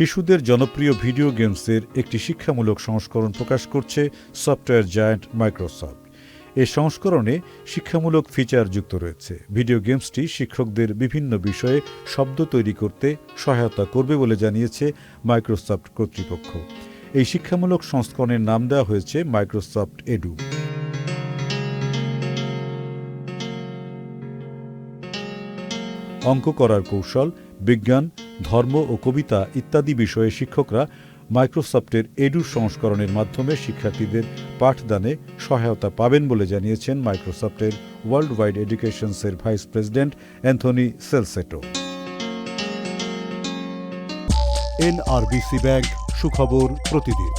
শিশুদের জনপ্রিয় ভিডিও গেমসের একটি শিক্ষামূলক সংস্করণ প্রকাশ করছে সফটওয়্যার জায়ান্ট মাইক্রোসফট। এ সংস্করণে শিক্ষামূলক ফিচার যুক্ত রয়েছে। ভিডিও গেমসটি শিক্ষকদের বিভিন্ন বিষয়ে শব্দ তৈরি করতে সহায়তা করবে বলে জানিয়েছে মাইক্রোসফট কর্তৃপক্ষ। এই শিক্ষামূলক সংস্করণের নাম দেওয়া হয়েছে মাইক্রোসফট এডু। অঙ্ক করার কৌশল, বিজ্ঞান, ধর্ম ও কবিতা ইত্যাদি বিষয়ে শিক্ষকরা মাইক্রোসফটের এডু সংস্করণের মাধ্যমে শিক্ষার্থীদের পাঠদানে সহায়তা পাবেন বলে জানিয়েছেন মাইক্রোসফটের world wide এডুকেশনসের vice president Anthony Salcito. NRBC bank সুখবর প্রতিদিন।